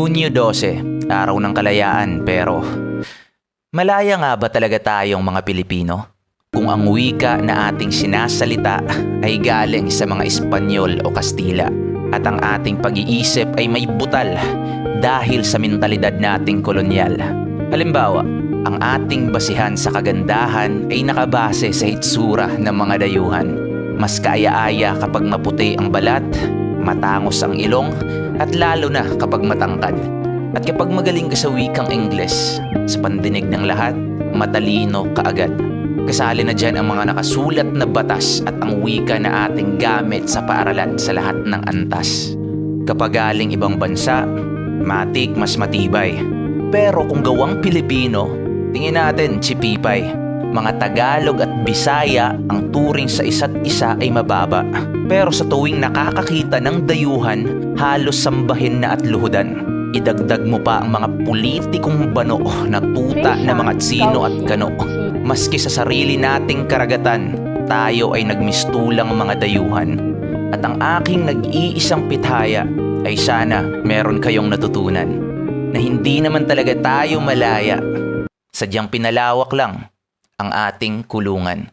Hunyo 12, araw ng kalayaan pero malaya nga ba talaga tayong mga Pilipino? Kung ang wika na ating sinasalita ay galing sa mga Espanyol o Kastila at ang ating pag-iisip ay may butal dahil sa mentalidad nating kolonyal. Halimbawa, ang ating basihan sa kagandahan ay nakabase sa hitsura ng mga dayuhan. Mas kaaya-aya kapag maputi ang balat, matangos ang ilong, at lalo na kapag matangkad. At kapag magaling ka sa wikang Ingles, sa pandinig ng lahat, matalino ka agad. Kasali na dyan ang mga nakasulat na batas at ang wika na ating gamit sa paaralan sa lahat ng antas. Kapag galing ibang bansa, matik mas matibay. Pero kung gawang Pilipino, tingin natin chipipay. Mga Tagalog at Bisaya ang turing sa isa't isa ay mababa. Pero sa tuwing nakakakita ng dayuhan, halos sambahin na at luhudan. Idagdag mo pa ang mga politikong bano na tuta na mga tsino at kano. Maski sa sarili nating karagatan, tayo ay nagmistulang mga dayuhan. At ang aking nag-iisang pithaya ay sana meron kayong natutunan na hindi naman talaga tayo malaya. Sadyang pinalawak lang ang ating kulungan.